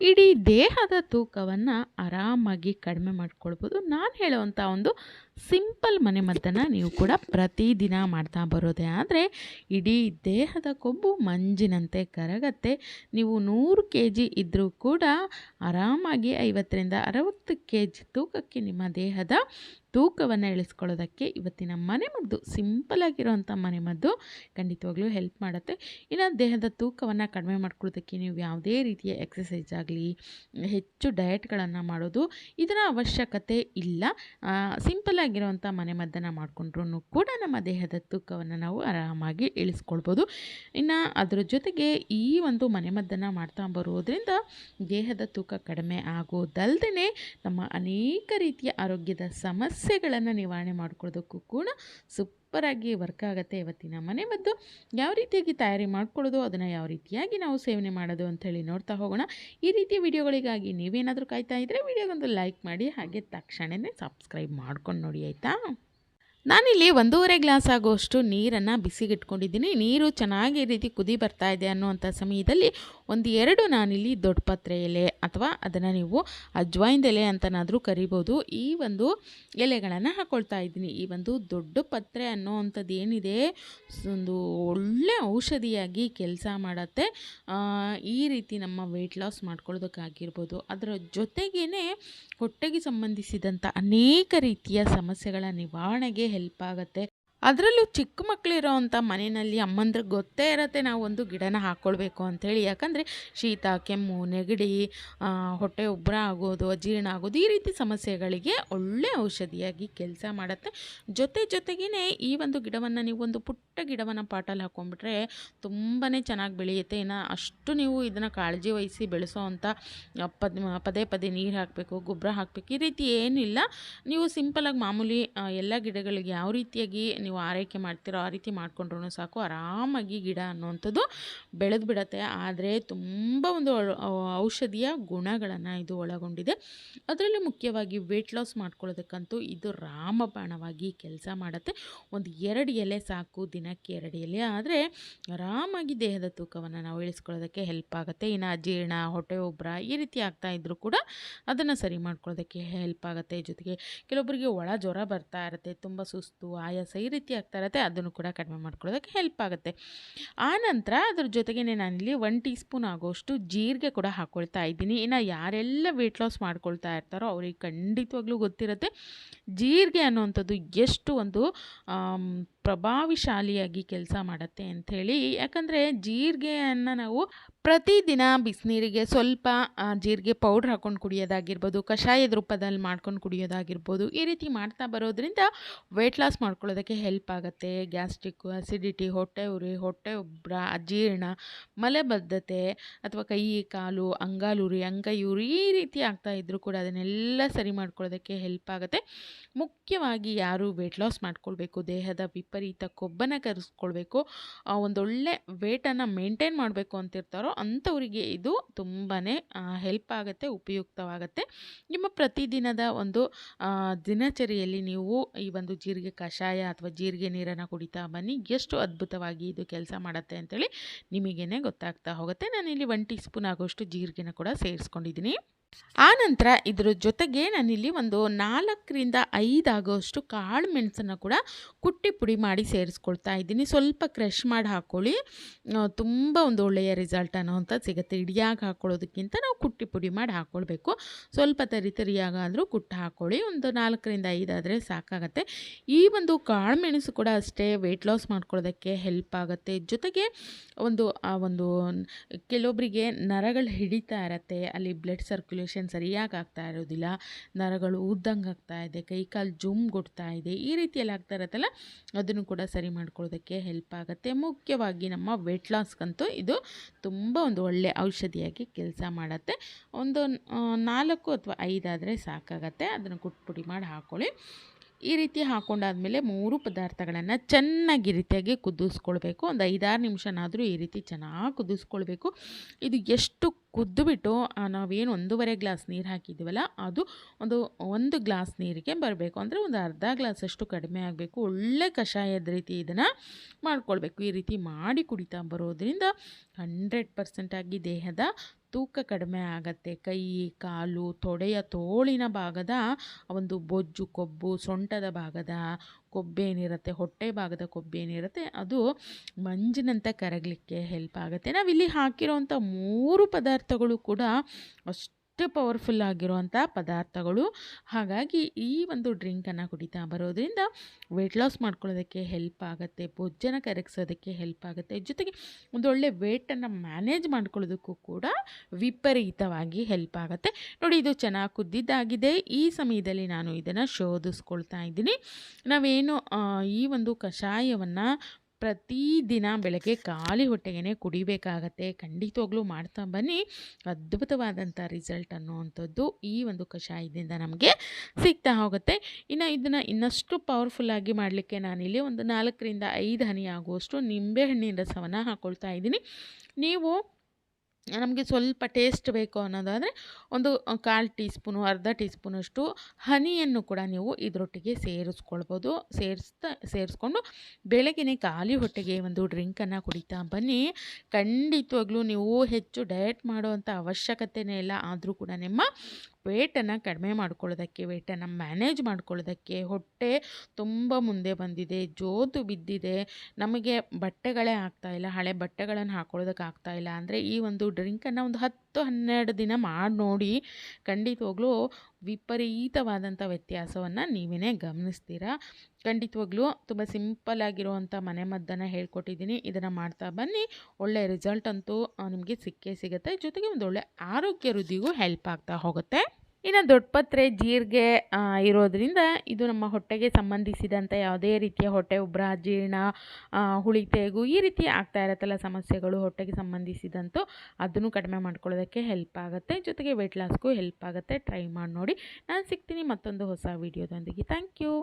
ಇಡೀ ದೇಹದ ತೂಕವನ್ನು ಆರಾಮಾಗಿ ಕಡಿಮೆ ಮಾಡ್ಕೊಳ್ಬೋದು. ನಾನು ಹೇಳುವಂಥ ಒಂದು ಸಿಂಪಲ್ ಮನೆಮದ್ದನ್ನು ನೀವು ಕೂಡ ಪ್ರತಿದಿನ ಮಾಡ್ತಾ ಬರೋದೇ ಆದರೆ, ಇಡೀ ದೇಹದ ಕೊಬ್ಬು ಮಂಜಿನಂತೆ ಕರಗತ್ತೆ. ನೀವು ನೂರು ಕೆ ಜಿ ಇದ್ದರೂ ಕೂಡ ಆರಾಮಾಗಿ ಐವತ್ತರಿಂದ ಅರವತ್ತು ಕೆ ಜಿ ತೂಕಕ್ಕೆ ನಿಮ್ಮ ದೇಹದ ತೂಕವನ್ನು ಇಳಿಸ್ಕೊಳ್ಳೋದಕ್ಕೆ ಇವತ್ತಿನ ಮನೆಮದ್ದು ಸಿಂಪಲಾಗಿರೋವಂಥ ಮನೆಮದ್ದು ಖಂಡಿತವಾಗ್ಲೂ ಹೆಲ್ಪ್ ಮಾಡುತ್ತೆ. ಇನ್ನು ದೇಹದ ತೂಕವನ್ನು ಕಡಿಮೆ ಮಾಡ್ಕೊಳ್ಳೋದಕ್ಕೆ ನೀವು ಯಾವುದೇ ರೀತಿಯ ಎಕ್ಸಸೈಸ್ ಆಗಲಿ, ಹೆಚ್ಚು ಡಯಟ್ಗಳನ್ನು ಮಾಡೋದು ಇದರ ಅವಶ್ಯಕತೆ ಇಲ್ಲ. ಸಿಂಪಲ್ಲಾಗಿರೋವಂಥ ಮನೆಮದ್ದನ್ನು ಮಾಡಿಕೊಂಡ್ರೂ ಕೂಡ ನಮ್ಮ ದೇಹದ ತೂಕವನ್ನು ನಾವು ಆರಾಮಾಗಿ ಇಳಿಸ್ಕೊಳ್ಬೋದು. ಇನ್ನು ಅದರ ಜೊತೆಗೆ ಈ ಒಂದು ಮನೆಮದ್ದನ್ನು ಮಾಡ್ತಾ ಬರೋದ್ರಿಂದ ದೇಹದ ತೂಕ ಕಡಿಮೆ ಆಗೋದಲ್ಲದೆ ನಮ್ಮ ಅನೇಕ ರೀತಿಯ ಆರೋಗ್ಯದ ಸಮಸ್ಯೆಗಳನ್ನು ನಿವಾರಣೆ ಮಾಡ್ಕೊಳ್ಳೋದಕ್ಕೂ ಕೂಡ ಸೂಪರಾಗಿ ವರ್ಕ್ ಆಗುತ್ತೆ ಇವತ್ತಿನ ಮನೆಮದ್ದು ಯಾವ ರೀತಿಯಾಗಿ ತಯಾರಿ ಮಾಡ್ಕೊಳ್ಳೋದು, ಅದನ್ನು ಯಾವ ರೀತಿಯಾಗಿ ನಾವು ಸೇವನೆ ಮಾಡೋದು ಅಂಥೇಳಿ ನೋಡ್ತಾ ಹೋಗೋಣ. ಈ ರೀತಿಯ ವಿಡಿಯೋಗಳಿಗಾಗಿ ನೀವೇನಾದರೂ ಕಾಯ್ತಾ ಇದ್ದರೆ ವಿಡಿಯೋಗೊಂದು ಲೈಕ್ ಮಾಡಿ, ಹಾಗೆ ತಕ್ಷಣವೇ ಸಬ್ಸ್ಕ್ರೈಬ್ ಮಾಡ್ಕೊಂಡು ನೋಡಿ, ಆಯಿತಾ? ನಾನಿಲ್ಲಿ ಒಂದೂವರೆ ಗ್ಲಾಸ್ ಆಗುವಷ್ಟು ನೀರನ್ನು ಬಿಸಿಗಿಟ್ಕೊಂಡಿದ್ದೀನಿ. ನೀರು ಚೆನ್ನಾಗಿ ರೀತಿ ಕುದಿ ಬರ್ತಾ ಇದೆ ಅನ್ನುವಂಥ ಸಮಯದಲ್ಲಿ ಒಂದು ಎರಡು ನಾನಿಲ್ಲಿ ದೊಡ್ಡ ಪತ್ರೆ ಎಲೆ ಅಥವಾ ಅದನ್ನು ನೀವು ಅಜ್ವಾಯಿನ್ ಎಲೆ ಅಂತನಾದರೂ ಕರಿಬೋದು. ಈ ಒಂದು ಎಲೆಗಳನ್ನು ಹಾಕ್ಕೊಳ್ತಾ ಇದ್ದೀನಿ. ಈ ಒಂದು ದೊಡ್ಡ ಪತ್ರೆ ಅನ್ನೋವಂಥದ್ದು ಏನಿದೆ? ಒಂದು ಒಳ್ಳೆ ಔಷಧಿಯಾಗಿ ಕೆಲಸ ಮಾಡುತ್ತೆ. ಈ ರೀತಿ ನಮ್ಮ ವೆಯ್ಟ್ ಲಾಸ್ ಮಾಡ್ಕೊಳ್ಳೋದಕ್ಕಾಗಿರ್ಬೋದು. ಅದರ ಜೊತೆಗೇ ಹೊಟ್ಟೆಗೆ ಸಂಬಂಧಿಸಿದಂಥ ಅನೇಕ ರೀತಿಯ ಸಮಸ್ಯೆಗಳ ನಿವಾರಣೆಗೆ ಹೆಲ್ಪ್ ಆಗುತ್ತೆ. ಅದರಲ್ಲೂ ಚಿಕ್ಕ ಮಕ್ಕಳಿರೋ ಅಂಥ ಮನೆಯಲ್ಲಿ ಅಮ್ಮಂದ್ರಿಗೆ ಗೊತ್ತೇ ಇರತ್ತೆ ನಾವು ಒಂದು ಗಿಡನ ಹಾಕ್ಕೊಳ್ಬೇಕು ಅಂಥೇಳಿ. ಯಾಕಂದರೆ ಶೀತ, ಕೆಮ್ಮು, ನೆಗಡಿ ಹೊಟ್ಟೆ ಉಬ್ಬರ ಆಗೋದು ಅಜೀರ್ಣ ಆಗೋದು ಈ ರೀತಿ ಸಮಸ್ಯೆಗಳಿಗೆ ಒಳ್ಳೆ ಔಷಧಿಯಾಗಿ ಕೆಲಸ ಮಾಡುತ್ತೆ. ಜೊತೆ ಜೊತೆಗೇ ಈ ಒಂದು ಗಿಡವನ್ನು ನೀವು ಒಂದು ಪುಟ್ಟ ಗಿಡವನ್ನು ಪಾಟಲ್ಲಿ ಹಾಕ್ಕೊಂಡ್ಬಿಟ್ರೆ ತುಂಬಾ ಚೆನ್ನಾಗಿ ಬೆಳೆಯುತ್ತೆ. ಇನ್ನು ಅಷ್ಟು ನೀವು ಇದನ್ನು ಕಾಳಜಿ ವಹಿಸಿ ಬೆಳೆಸೋ ಅಂಥ ಪದ್, ಪದೇ ಪದೇ ನೀರು ಹಾಕಬೇಕು, ಗೊಬ್ಬರ ಹಾಕಬೇಕು ಈ ರೀತಿ ಏನಿಲ್ಲ. ನೀವು ಸಿಂಪಲಾಗಿ ಮಾಮೂಲಿ ಎಲ್ಲ ಗಿಡಗಳಿಗೆ ಯಾವ ರೀತಿಯಾಗಿ ನೀವು ನೀವು ಆರೈಕೆ ಮಾಡ್ತೀರೋ ಆ ರೀತಿ ಮಾಡಿಕೊಂಡ್ರೂ ಸಾಕು. ಆರಾಮಾಗಿ ಗಿಡ ಅನ್ನುವಂಥದ್ದು ಬೆಳೆದು ಬಿಡತ್ತೆ. ಆದರೆ ತುಂಬ ಒಂದು ಔಷಧಿಯ ಗುಣಗಳನ್ನು ಇದು ಒಳಗೊಂಡಿದೆ. ಅದರಲ್ಲಿ ಮುಖ್ಯವಾಗಿ ವೆಯ್ಟ್ ಲಾಸ್ ಮಾಡ್ಕೊಳ್ಳೋದಕ್ಕಂತೂ ಇದು ರಾಮಬಾಣವಾಗಿ ಕೆಲಸ ಮಾಡುತ್ತೆ. ಒಂದು ಎರಡು ಎಲೆ ಸಾಕು, ದಿನಕ್ಕೆ ಎರಡು ಎಲೆ. ಆದರೆ ಆರಾಮಾಗಿ ದೇಹದ ತೂಕವನ್ನು ನಾವು ಇಳಿಸ್ಕೊಳ್ಳೋದಕ್ಕೆ ಹೆಲ್ಪ್ ಆಗುತ್ತೆ. ಇನ್ನು ಅಜೀರ್ಣ ಹೊಟ್ಟೆ ಉಬ್ಬರ ಈ ರೀತಿ ಆಗ್ತಾ ಇದ್ದರೂ ಕೂಡ ಅದನ್ನು ಸರಿ ಮಾಡ್ಕೊಳ್ಳೋದಕ್ಕೆ ಹೆಲ್ಪ್ ಆಗುತ್ತೆ. ಜೊತೆಗೆ ಕೆಲವೊಬ್ಬರಿಗೆ ಒಳ ಜ್ವರ ಬರ್ತಾ ಇರುತ್ತೆ, ತುಂಬ ಸುಸ್ತು, ಆಯಾಸ ಈ ರೀತಿ ಆಗ್ತಾ ಇರುತ್ತೆ ಅದನ್ನು ಕೂಡ ಕಡಿಮೆ ಮಾಡ್ಕೊಳ್ಳೋದಕ್ಕೆ ಹೆಲ್ಪ್ ಆಗುತ್ತೆ. ಆನಂತರ ಅದ್ರ ಜೊತೆಗೇ ನಾನಿಲ್ಲಿ ಒನ್ ಟೀ ಸ್ಪೂನ್ ಆಗೋಷ್ಟು ಜೀರಿಗೆ ಕೂಡ ಹಾಕ್ಕೊಳ್ತಾ ಇದ್ದೀನಿ. ಇನ್ನು ಯಾರೆಲ್ಲ ವೆಯ್ಟ್ ಲಾಸ್ ಮಾಡ್ಕೊಳ್ತಾ ಇರ್ತಾರೋ ಅವ್ರಿಗೆ ಖಂಡಿತವಾಗ್ಲೂ ಗೊತ್ತಿರುತ್ತೆ. ಜೀರಿಗೆ ಅನ್ನುವಂಥದ್ದು ಎಷ್ಟು ಒಂದು ಪ್ರಭಾವಿಶಾಲಿಯಾಗಿ ಕೆಲಸ ಮಾಡುತ್ತೆ ಅಂಥೇಳಿ. ಯಾಕಂದರೆ ಜೀರಿಗೆಯನ್ನು ನಾವು ಪ್ರತಿದಿನ ಬಿಸಿನೀರಿಗೆ ಸ್ವಲ್ಪ ಜೀರಿಗೆ ಪೌಡ್ರ್ ಹಾಕ್ಕೊಂಡು ಕುಡಿಯೋದಾಗಿರ್ಬೋದು, ಕಷಾಯದ ರೂಪದಲ್ಲಿ ಮಾಡ್ಕೊಂಡು ಕುಡಿಯೋದಾಗಿರ್ಬೋದು, ಈ ರೀತಿ ಮಾಡ್ತಾ ಬರೋದ್ರಿಂದ ವೆಯ್ಟ್ ಲಾಸ್ ಮಾಡ್ಕೊಳ್ಳೋದಕ್ಕೆ ಹೆಲ್ಪ್ ಆಗುತ್ತೆ. ಗ್ಯಾಸ್ಟ್ರಿಕ್ಕು ಅಸಿಡಿಟಿ ಹೊಟ್ಟೆ ಉರಿ, ಹೊಟ್ಟೆ ಉಬ್ಬರ ಅಜೀರ್ಣ, ಮಲಬದ್ಧತೆ ಅಥವಾ ಕೈ, ಕಾಲು, ಅಂಗಾಲುರಿ, ಅಂಗೈಯುರಿ ಈ ರೀತಿ ಆಗ್ತಾ ಇದ್ದರೂ ಕೂಡ ಅದನ್ನೆಲ್ಲ ಸರಿ ಮಾಡ್ಕೊಳ್ಳೋದಕ್ಕೆ ಹೆಲ್ಪ್ ಆಗುತ್ತೆ. ಮುಖ್ಯವಾಗಿ ಯಾರು ವೆಯ್ಟ್ ಲಾಸ್ ಮಾಡ್ಕೊಳ್ಬೇಕು, ದೇಹದ ವಿಪರೀತ ಕೊಬ್ಬನ್ನು ಕರೆಸ್ಕೊಳ್ಬೇಕು. ಒಂದೊಳ್ಳೆ ವೇಟನ್ನು ಮೇಂಟೈನ್ ಮಾಡಬೇಕು ಅಂತಿರ್ತಾರೋ ಅಂಥವರಿಗೆ ಇದು ತುಂಬಾ ಹೆಲ್ಪ್ ಆಗುತ್ತೆ, ಉಪಯುಕ್ತವಾಗುತ್ತೆ. ನಿಮ್ಮ ಪ್ರತಿದಿನದ ಒಂದು ದಿನಚರಿಯಲ್ಲಿ ನೀವು ಈ ಒಂದು ಜೀರಿಗೆ ಕಷಾಯ ಅಥವಾ ಜೀರಿಗೆ ನೀರನ್ನು ಕುಡಿತಾ ಬನ್ನಿ. ಎಷ್ಟು ಅದ್ಭುತವಾಗಿ ಇದು ಕೆಲಸ ಮಾಡುತ್ತೆ ಅಂತೇಳಿ ನಿಮಗೇನೆ ಗೊತ್ತಾಗ್ತಾ ಹೋಗುತ್ತೆ. ನಾನಿಲ್ಲಿ ಒನ್ ಟೀ ಸ್ಪೂನ್ ಆಗೋಷ್ಟು ಜೀರಿಗೆನ ಕೂಡ ಸೇರಿಸ್ಕೊಂಡಿದ್ದೀನಿ. ಆನಂತರ ಇದರ ಜೊತೆಗೆ ನಾನಿಲ್ಲಿ ಒಂದು ನಾಲ್ಕರಿಂದ ಐದು ಆಗೋಷ್ಟು ಕಾಳು ಮೆಣಸನ್ನು ಕೂಡ ಕುಟ್ಟಿ ಪುಡಿ ಮಾಡಿ ಸೇರಿಸ್ಕೊಳ್ತಾ ಇದ್ದೀನಿ. ಸ್ವಲ್ಪ ಕ್ರಷ್ ಮಾಡಿ ಹಾಕ್ಕೊಳ್ಳಿ ತುಂಬ ಒಂದು ಒಳ್ಳೆಯ ರಿಸಲ್ಟ್ ಅಂತ ಸಿಗುತ್ತೆ. ಇಡಿಯಾಗಿ ಹಾಕ್ಕೊಳ್ಳೋದಕ್ಕಿಂತ ನಾವು ಕುಟ್ಟಿ ಪುಡಿ ಮಾಡಿ ಹಾಕ್ಕೊಳ್ಬೇಕು ಸ್ವಲ್ಪ ತರಿ ತರಿಯಾಗಾದರೂ ಕುಟ್ಟಿ ಹಾಕ್ಕೊಳ್ಳಿ ಒಂದು ನಾಲ್ಕರಿಂದ ಐದಾದರೆ ಸಾಕಾಗತ್ತೆ. ಈ ಒಂದು ಕಾಳು ಮೆಣಸು ಕೂಡ ಅಷ್ಟೇ ವೆಯ್ಟ್ ಲಾಸ್ ಮಾಡ್ಕೊಳ್ಳೋದಕ್ಕೆ ಹೆಲ್ಪ್ ಆಗುತ್ತೆ. ಜೊತೆಗೆ ಒಂದು, ಆ ಒಂದು ಕೆಲವೊಬ್ಬರಿಗೆ ನರಗಳು ಹಿಡಿತಾ ಇರತ್ತೆ. ಅಲ್ಲಿ ಬ್ಲಡ್ ಸರ್ಕ್ಯುಲೇಷನ್ ಸರಿಯಾಗಿ ಆಗ್ತಾ ಇರೋದಿಲ್ಲ, ನರಗಳು ಉದ್ದಂಗೆ ಆಗ್ತಾ ಇದೆ, ಕೈಕಾಲು ಜುಮ್ ಕೊಡ್ತಾ ಇದೆ, ಈ ರೀತಿಯಲ್ಲಿ ಆಗ್ತಾ ಇರತ್ತಲ್ಲ, ಅದನ್ನು ಕೂಡ ಸರಿ ಮಾಡ್ಕೊಳ್ಳೋದಕ್ಕೆ ಹೆಲ್ಪ್ ಆಗುತ್ತೆ. ಮುಖ್ಯವಾಗಿ ನಮ್ಮ ವೆಯ್ಟ್ ಲಾಸ್ಗಂತೂ ಇದು ತುಂಬ ಒಂದು ಒಳ್ಳೆ ಔಷಧಿಯಾಗಿ ಕೆಲಸ ಮಾಡುತ್ತೆ. ಒಂದು ನಾಲ್ಕು ಅಥವಾ ಐದಾದರೆ ಸಾಕಾಗತ್ತೆ. ಅದನ್ನು ಕುಟ್ಪುಡಿ ಮಾಡಿ ಹಾಕ್ಕೊಳ್ಳಿ ಈ ರೀತಿ ಹಾಕ್ಕೊಂಡಾದ್ಮೇಲೆ ಮೂರು ಪದಾರ್ಥಗಳನ್ನು ಚೆನ್ನಾಗಿ ರೀತಿಯಾಗಿ ಕುದಿಸ್ಕೊಳ್ಬೇಕು. ಒಂದು ಐದಾರು ನಿಮಿಷನಾದರೂ ಈ ರೀತಿ ಚೆನ್ನಾಗಿ ಕುದಿಸ್ಕೊಳ್ಬೇಕು. ಇದು ಎಷ್ಟು ಕುದ್ದುಬಿಟ್ಟು ನಾವೇನು ಒಂದೂವರೆ ಗ್ಲಾಸ್ ನೀರು ಹಾಕಿದ್ದೀವಲ್ಲ, ಅದು ಒಂದು ಒಂದು ಗ್ಲಾಸ್ ನೀರಿಗೆ ಬರಬೇಕು. ಅಂದರೆ ಒಂದು ಅರ್ಧ ಗ್ಲಾಸಷ್ಟು ಕಡಿಮೆ ಆಗಬೇಕು. ಒಳ್ಳೆ ಕಷಾಯದ ರೀತಿ ಇದನ್ನು ಮಾಡ್ಕೊಳ್ಬೇಕು. ಈ ರೀತಿ ಮಾಡಿ ಕುಡಿತಾ ಬರೋದ್ರಿಂದ ಹಂಡ್ರೆಡ್ ಪರ್ಸೆಂಟಾಗಿ ದೇಹದ ತೂಕ ಕಡಿಮೆ ಆಗತ್ತೆ. ಕೈ, ಕಾಲು, ತೊಡೆಯ ತೋಳಿನ ಭಾಗದ ಒಂದು ಬೊಜ್ಜು, ಕೊಬ್ಬು, ಸೊಂಟದ ಭಾಗದ ಕೊಬ್ಬೇನಿರುತ್ತೆ, ಹೊಟ್ಟೆ ಭಾಗದ ಕೊಬ್ಬೇನಿರುತ್ತೆ, ಅದು ಮಂಜಿನಂತೆ ಕರಗಲಿಕ್ಕೆ ಹೆಲ್ಪ್ ಆಗುತ್ತೆ. ನಾವಿಲ್ಲಿ ಹಾಕಿರೋವಂಥ ಮೂರು ಪದಾರ್ಥಗಳು ಕೂಡ ಅಷ್ಟು ಪವರ್ಫುಲ್ ಆಗಿರುವಂಥ ಪದಾರ್ಥಗಳು. ಹಾಗಾಗಿ ಈ ಒಂದು ಡ್ರಿಂಕನ್ನು ಕುಡಿತಾ ಬರೋದ್ರಿಂದ ವೆಯ್ಟ್ ಲಾಸ್ ಮಾಡ್ಕೊಳ್ಳೋದಕ್ಕೆ ಹೆಲ್ಪ್ ಆಗುತ್ತೆ ಭೋಜನ ಕರಗಿಸೋದಕ್ಕೆ ಹೆಲ್ಪ್ ಆಗುತ್ತೆ. ಜೊತೆಗೆ ಒಂದು ಒಳ್ಳೆ ವೆಯ್ಟನ್ನು ಮ್ಯಾನೇಜ್ ಮಾಡ್ಕೊಳ್ಳೋದಕ್ಕೂ ಕೂಡ ವಿಪರೀತವಾಗಿ ಹೆಲ್ಪ್ ಆಗುತ್ತೆ. ನೋಡಿ, ಇದು ಚೆನ್ನಾಗಿ ಕುದ್ದಿದ್ದಾಗಿದೆ. ಈ ಸಮಯದಲ್ಲಿ ನಾನು ಇದನ್ನು ಶೋಧಿಸ್ಕೊಳ್ತಾ ಇದ್ದೀನಿ. ನಾವೇನು ಈ ಒಂದು ಕಷಾಯವನ್ನು ಪ್ರತಿದಿನ ಬೆಳಗ್ಗೆ ಖಾಲಿ ಹೊಟ್ಟೆಗೆ ಕುಡಿಬೇಕಾಗತ್ತೆ. ಖಂಡಿತವಾಗ್ಲೂ ಮಾಡ್ತಾ ಬನ್ನಿ. ಅದ್ಭುತವಾದಂಥ ರಿಸಲ್ಟ್ ಅನ್ನುವಂಥದ್ದು ಈ ಒಂದು ಕಷಾಯದಿಂದ ನಮಗೆ ಸಿಗ್ತಾ ಹೋಗುತ್ತೆ. ಇನ್ನು ಇದನ್ನು ಇನ್ನಷ್ಟು ಪವರ್ಫುಲ್ಲಾಗಿ ಮಾಡಲಿಕ್ಕೆ ನಾನಿಲ್ಲಿ ಒಂದು ನಾಲ್ಕರಿಂದ ಐದು ಹನಿ ಆಗುವಷ್ಟು ನಿಂಬೆಹಣ್ಣಿನ ರಸವನ್ನು ಹಾಕ್ಕೊಳ್ತಾ ಇದ್ದೀನಿ. ನೀವು ನಮಗೆ ಸ್ವಲ್ಪ ಟೇಸ್ಟ್ ಬೇಕು ಅನ್ನೋದಾದರೆ ಒಂದು ಕಾಲು ಟೀ ಸ್ಪೂನು ಅರ್ಧ ಟೀ ಸ್ಪೂನಷ್ಟು ಹನಿಯನ್ನು ಕೂಡ ನೀವು ಇದರೊಟ್ಟಿಗೆ ಸೇರಿಸ್ಕೊಳ್ಬೋದು. ಸೇರಿಸ್ತಾ, ಸೇರಿಸ್ಕೊಂಡು ಬೆಳಗ್ಗೆ ಖಾಲಿ ಹೊಟ್ಟೆಗೆ ಒಂದು ಡ್ರಿಂಕನ್ನು ಕುಡಿತಾ ಬನ್ನಿ. ಖಂಡಿತವಾಗ್ಲೂ ನೀವು ಹೆಚ್ಚು ಡಯಟ್ ಮಾಡುವಂಥ ಅವಶ್ಯಕತೆಯೇ ಇಲ್ಲ. ಆದರೂ ಕೂಡ ನಿಮ್ಮ ವೇಟನ್ನು ಕಡಿಮೆ ಮಾಡ್ಕೊಳ್ಳೋದಕ್ಕೆ, ವೇಟನ್ನು ಮ್ಯಾನೇಜ್ ಮಾಡ್ಕೊಳ್ಳೋದಕ್ಕೆ ಹೊಟ್ಟೆ ತುಂಬ ಮುಂದೆ ಬಂದಿದೆ, ಜೋತು ಬಿದ್ದಿದೆ. ನಮಗೆ ಬಟ್ಟೆಗಳೇ ಆಗ್ತಾಯಿಲ್ಲ ಹಳೆ ಬಟ್ಟೆಗಳನ್ನು ಹಾಕ್ಕೊಳ್ಳೋದಕ್ಕೆ ಆಗ್ತಾಯಿಲ್ಲ ಅಂದರೆ ಈ ಒಂದು ಡ್ರಿಂಕನ್ನು ಒಂದು ಹತ್ತು ಹನ್ನೆರಡು ದಿನ ಮಾಡಿ ನೋಡಿ ಖಂಡಿತವಾಗ್ಲೂ ವಿಪರೀತವಾದಂಥ ವ್ಯತ್ಯಾಸವನ್ನು ನೀವೇ ಗಮನಿಸ್ತೀರಾ? ಖಂಡಿತವಾಗ್ಲೂ ತುಂಬ ಸಿಂಪಲ್ ಆಗಿರುವಂಥ ಮನೆಮದ್ದನ್ನು ಹೇಳ್ಕೊಟ್ಟಿದ್ದೀನಿ. ಇದನ್ನು ಮಾಡ್ತಾ ಬನ್ನಿ. ಒಳ್ಳೆಯ ರಿಸಲ್ಟ್ ಅಂತೂ ನಿಮಗೆ ಸಿಕ್ಕೇ ಸಿಗುತ್ತೆ. ಜೊತೆಗೆ ಒಂದು ಒಳ್ಳೆ ಆರೋಗ್ಯ ವೃದ್ಧಿಗೂ ಹೆಲ್ಪ್ ಆಗ್ತಾ ಹೋಗುತ್ತೆ. ಇನ್ನು ದೊಡ್ಡಪತ್ರೆ ಜೀರಿಗೆ ಇರೋದರಿಂದ ಇದು ನಮ್ಮ ಹೊಟ್ಟೆಗೆ ಸಂಬಂಧಿಸಿದಂಥ ಯಾವುದೇ ರೀತಿಯ ಹೊಟ್ಟೆ ಉಬ್ಬರ ಜೀರ್ಣ ಹುಳಿ ತೇಗು ಈ ರೀತಿ ಆಗ್ತಾ ಇರತ್ತಲ್ಲ ಸಮಸ್ಯೆಗಳು ಹೊಟ್ಟೆಗೆ ಸಂಬಂಧಿಸಿದಂತೂ ಅದನ್ನು ಕಡಿಮೆ ಮಾಡ್ಕೊಳ್ಳೋದಕ್ಕೆ ಹೆಲ್ಪ್ ಆಗುತ್ತೆ. ಜೊತೆಗೆ ವೆಯ್ಟ್ ಲಾಸ್ಗೂ ಹೆಲ್ಪ್ ಆಗುತ್ತೆ. ಟ್ರೈ ಮಾಡಿ ನೋಡಿ. ನಾನು ಸಿಗ್ತೀನಿ ಮತ್ತೊಂದು ಹೊಸ ವೀಡಿಯೋದೊಂದಿಗೆ ಥ್ಯಾಂಕ್ ಯು